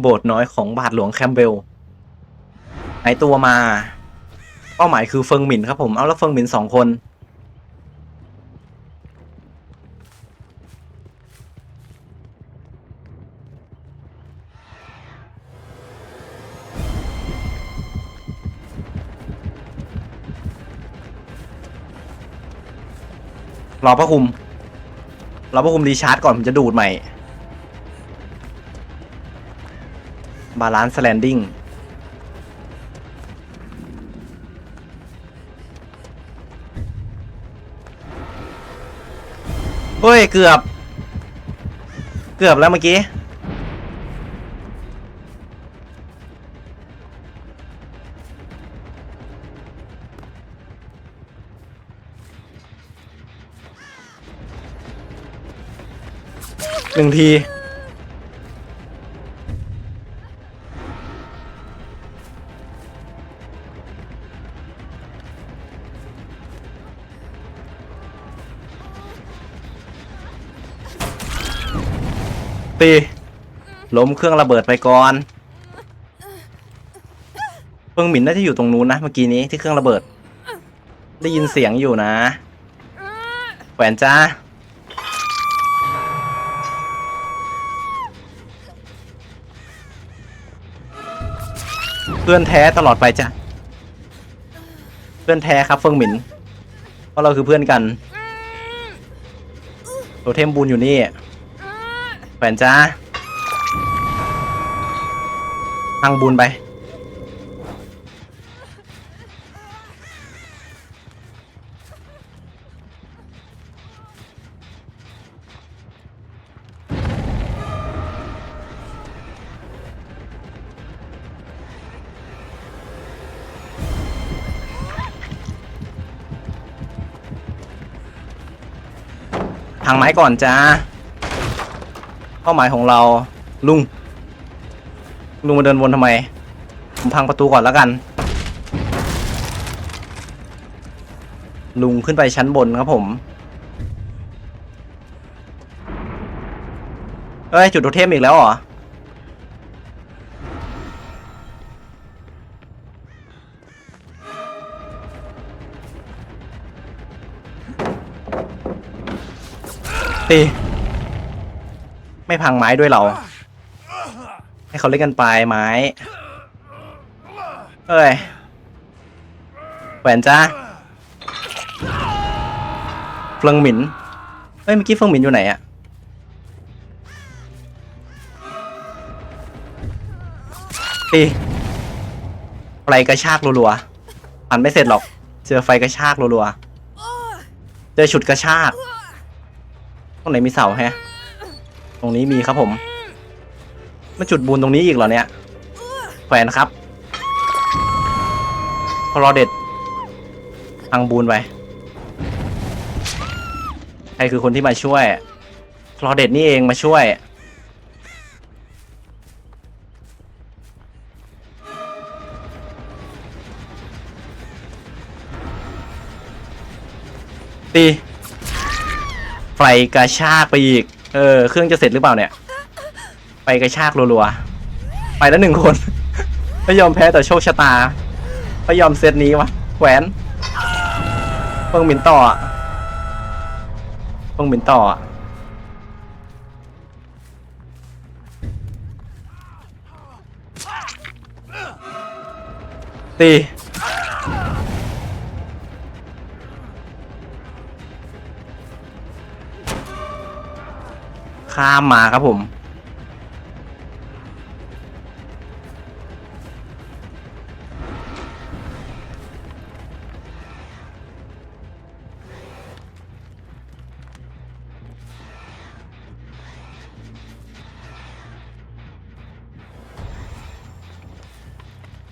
โบสถ์น้อยของบาทหลวงแคมเบลหายตัวมา เป้าหมายคือเฟิงหมินครับผม เอาแล้วเฟิงหมินสองคน รอพระคุม รอพระคุมรีชาร์จก่อนผมจะดูดใหม่ บาลานซ์แลนดิ้งเฮ้ย เกือบ เกือบแล้วเมื่อกี้ หนึ่งที ตีล้มเครื่องระเบิดไปก่อนเฟิงหมินน่าจะอยู่ตรงนู้นนะเมื่อกี้นี้ที่เครื่องระเบิด ได้ยินเสียงอยู่นะแหวนจ้าเพื่อนแท้ตลอดไปจ้ะเพื่อนแท้ครับเฟิงหมินเพราะเราคือเพื่อนกันโทเทมบูนอยู่นี่ แฟนจ้าทางบูนไปทางไม้ก่อนจ้า เป้าหมายของเราลุง ลุงมาเดินวนทำไม ผมพังประตูก่อนแล้วกัน ลุงขึ้นไปชั้นบนครับผมเอ้ย จุดโทเทมอีกแล้วเหรอ ตี ไม่พังไม้ด้วยเรา ให้เขาเล่นกันไปไม้เอ้ยแหวนจ้าเฟิงหมินเฮ้ยเมื่อกี้เฟิงหมินอยู่ไหนอะตีไฟกระชากรัวๆอันไม่เสร็จหรอก เจอไฟกระชากรัวๆเจอฉุดกระชากตรงไหนมีเสาแฮะ รงนี้มีครับผมมาจุดบูนตรงนี้อีกเหรอเนี่ยแขวนครับ พอรอเด็ดทางบูนไปใครคือคนที่มาช่วยคลอเด็ดนี่เองมาช่วย ตีไฟกระชากไปอีก เออเครื่องจะเสร็จหรือเปล่าเนี่ยไฟกระชากรัวๆ ไปแล้วหนึ่งคน ไม่ยอมแพ้แต่โชคชะตา ไม่ยอมเซตนี้วะแขวนเพิ่งหมินต่ออะเพิ่งหมินต่ออะตี ข้ามมาครับผม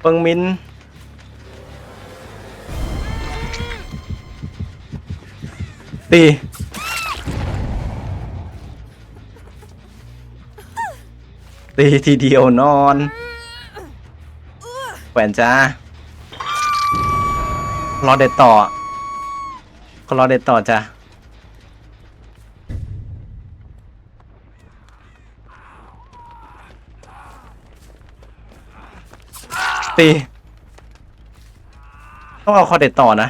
เปิงมินตี ตีทีเดียวนอนแหวนจ้ารอเด็ดต่อก็รอเด็ดต่อจ้ะตีต้องเอาคอเด็ดต่อนะ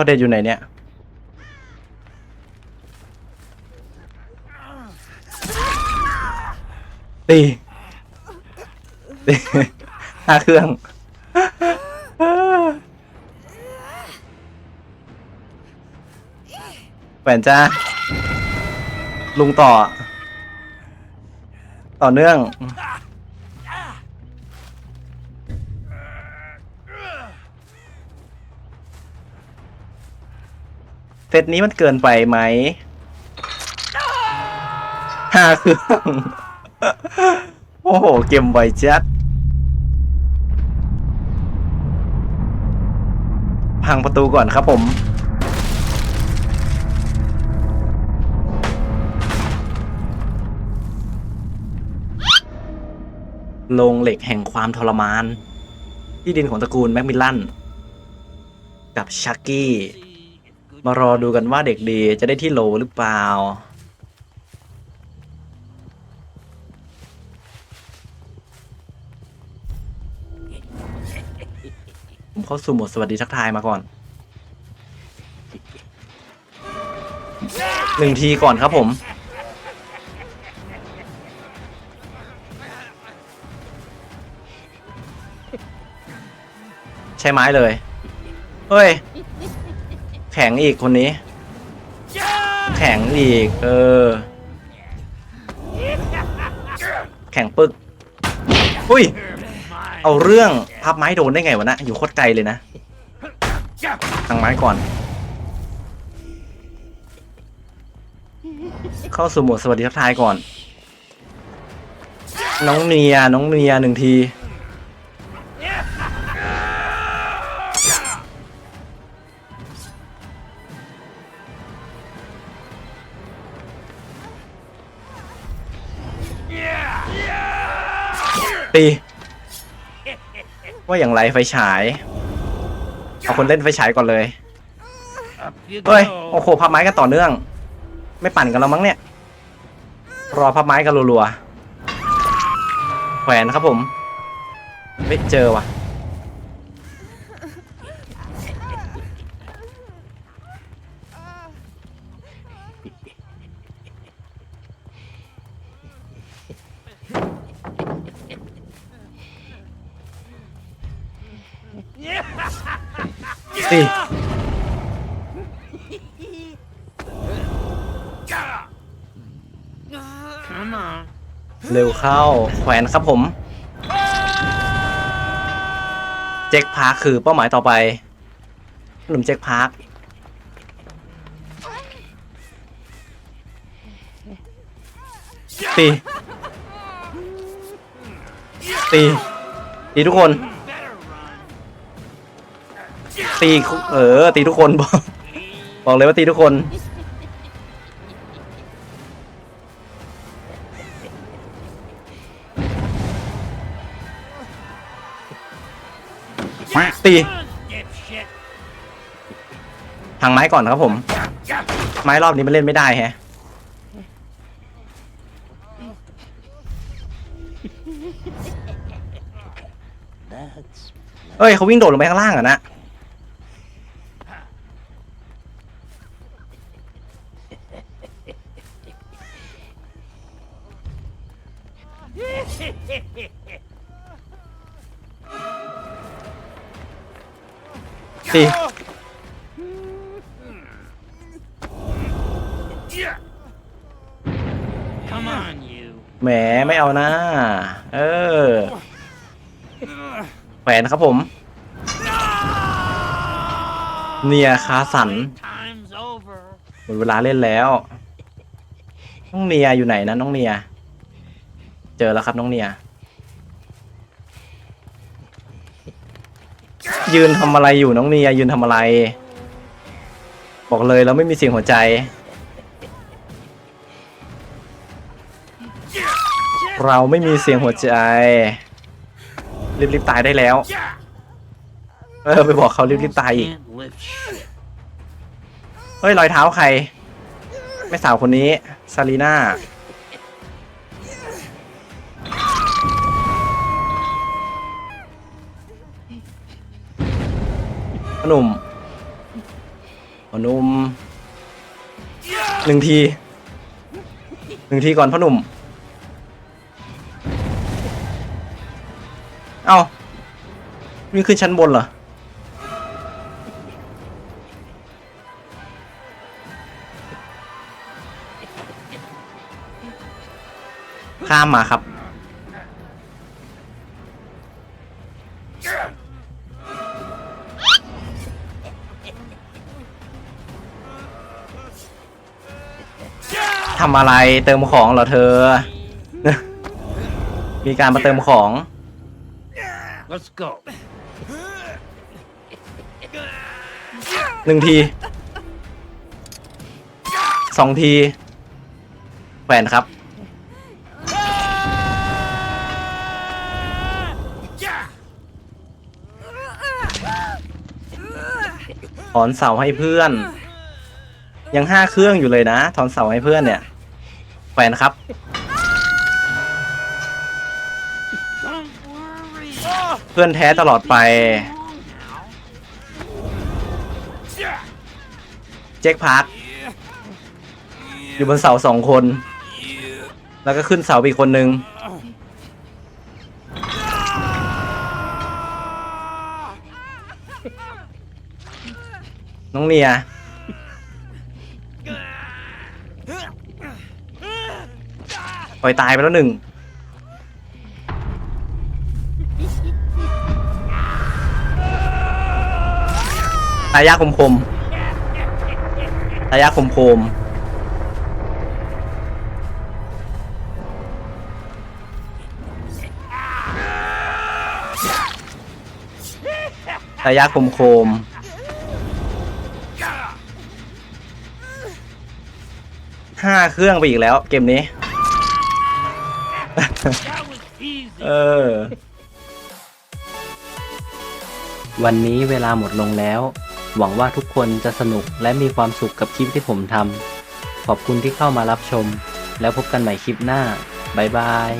อเด็ดอยู่ไหนเนี่ย ตีตีห้าเครื่อง แหวนจ้า ลุงต่อ ต่อเนื่อง เซตนี้มันเกินไปไหมห้าเครื่อง โอ้โห เกมไวจัด พังประตูก่อนครับผม โรงเหล็กแห่งความทรมาน ที่ดินของตระกูลแมคมิลลัน กับชักกี้ มารอดูกันว่าเด็กดีจะได้ที่โลหรือเปล่าผมเขาสู่โหมดสวัสดีทักทายมาก่อน หนึ่งทีก่อนครับผมใช้ไม้เลย เฮ้ย ข็งอีกคนนี้ แข็งอีก เออ แข็งปึก อุ้ย เอาเรื่องพับไม้โดนได้ไงวะนะ อยู่โคตรไกลเลยนะทางไม้ก่อน เข้าสู่โหมดสวัสดีทักทายก่อน น้องเนีย น้องเนียหนึ่งที ตีว่าอย่างไรไฟฉายเอาคนเล่นไฟฉายก่อนเลย Up you เฮ้ย go. โอ้โหพับไม้กันต่อเนื่อง ไม่ปั่นกันแล้วมั้งเนี่ย รอพับไม้กันรัวๆแขวนครับผม ไม่เจอว่ะ เร็วเข้าแขวนครับผมเจ็คพาร์คคือเป้าหมายต่อไปหนุ่มเจ็คพาร์คตี ตี ตีทุกคน ตี เออ ตีทุกคน บอกบอกเลยว่าตีทุกคน ตีพังไม้ก่อนครับผม ไม้รอบนี้มันเล่นไม่ได้แฮะเอ้ยเขาวิ่งโดดลงไปข้างล่างอะนะ ตี Come on, you. แหมไม่เอานะ เออแขวนครับผม เนียคาสัน Time's over. หมดเวลาเล่นแล้ว น้องเนียอยู่ไหนนะน้องเนีย เจอแล้วครับน้องเนีย ยืนทำอะไรอยู่น้องเนียยืนทำอะไร บอกเลยเราไม่มีเสียงหัวใจ เราไม่มีเสียงหัวใจ รีบๆตายได้แล้ว เออไปบอกเขารีบๆตายอีก เฮ้ยรอยเท้าใครไม่สาวคนนี้ซารีน่า หนุ่มพ่อหนุ่มหนึ่งทีหนึ่งทีก่อนพ่อหนุ่ม เอ้าวิ่งขึ้นชั้นบนเหรอข้ามมาครับ ทำอะไรเติมของเหรอเธอ มีการมาเติมของ Let's go. หนึ่งทีสองทีแขวนครับ ถอนเสาให้เพื่อน ยังห้าเครื่องอยู่เลยนะ ถอนเสาให้เพื่อนเนี่ย แขวนครับ เพื่อนแท้ตลอดไป เจ๊กพักอยู่บนเสาสองคน แล้วก็ขึ้นเสาอีกคนนึง น้องเนีย ปล่อยตายไปแล้วหนึ่งตายยากคมคมๆตายยากคมคมๆตายยากคมคมๆห้าเครื่องไปอีกแล้วเกมนี้ เออ วันนี้เวลาหมดลงแล้ว หวังว่าทุกคนจะสนุกและมีความสุขกับคลิปที่ผมทำขอบคุณที่เข้ามารับชม แล้วพบกันใหม่คลิปหน้า บ๊ายบาย